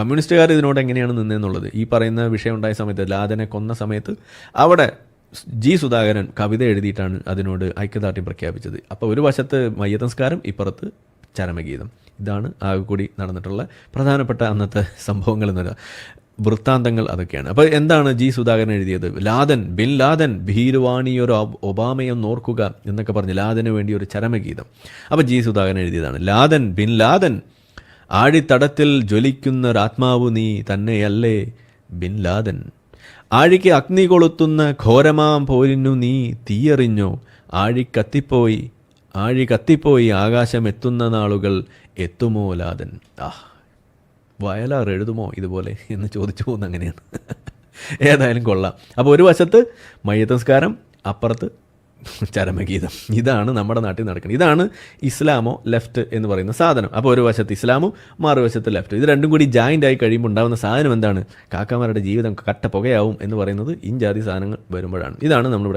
കമ്മ്യൂണിസ്റ്റുകാർ ഇതിനോട് എങ്ങനെയാണ് നിന്നതെന്നുള്ളത്? ഈ പറയുന്ന വിഷയം ഉണ്ടായ സമയത്ത് ലാദനെ കൊന്ന സമയത്ത് അവിടെ ജി സുധാകരൻ കവിത എഴുതിയിട്ടാണ് അതിനോട് ഐക്യദാർഢ്യം പ്രഖ്യാപിച്ചത്. അപ്പോൾ ഒരു വശത്ത് മയ്യസംസ്കാരം ഇപ്പുറത്ത് ചരമഗീതം. ഇതാണ് ആകെ കൂടി നടന്നിട്ടുള്ള പ്രധാനപ്പെട്ട അന്നത്തെ സംഭവങ്ങൾ എന്നത്. വൃത്താന്തങ്ങൾ അതൊക്കെയാണ്. അപ്പോൾ എന്താണ് ജി സുധാകരൻ എഴുതിയത്? ലാദൻ ബിൻ ലാദൻ ഭീരുവാണിയൊരു ഒരു ഒബാമയെന്ന് ഓർക്കുക എന്നൊക്കെ പറഞ്ഞ് ലാദന് വേണ്ടി ഒരു ചരമഗീതം. അപ്പോൾ ജി സുധാകരൻ എഴുതിയതാണ്. ലാദൻ ബിൻ ലാദൻ ആഴിത്തടത്തിൽ ജ്വലിക്കുന്നൊരാത്മാവ് നീ തന്നെയല്ലേ ബിൻ ലാദൻ. ആഴിക്ക് അഗ്നി കൊളുത്തുന്ന ഘോരമാം പോരിനു നീ തീയറിഞ്ഞു? ആഴി കത്തിപ്പോയി ആഴി കത്തിപ്പോയി ആകാശം എത്തുന്ന നാളുകൾ എത്തുമോ ലാദൻ? ആ വയലാർ എഴുതുമോ ഇതുപോലെ എന്ന് ചോദിച്ചു പോകുന്ന അങ്ങനെയാണ്. ഏതായാലും കൊള്ളാം. അപ്പോൾ ഒരു വശത്ത് മയ്യത്തംസ്കാരം അപ്പുറത്ത് ചരമഗീതം. ഇതാണ് നമ്മുടെ നാട്ടിൽ നടക്കുന്നത്. ഇതാണ് ഇസ്ലാമോ ലെഫ്റ്റ് എന്ന് പറയുന്ന സാധനം. അപ്പോൾ ഒരു വശത്ത് ഇസ്ലാമും മറുവശത്ത് ലെഫ്റ്റ്. ഇത് രണ്ടും കൂടി ജോയിന്റ് ആയി കഴിയുമ്പോൾ ഉണ്ടാകുന്ന സാധനം എന്താണ്? കാക്കമാരുടെ ജീവിതം കട്ട പുകയാവും എന്ന് പറയുന്നത് ഇഞ്ചാതി സാധനങ്ങൾ വരുമ്പോഴാണ്. ഇതാണ് നമ്മളിവിടെ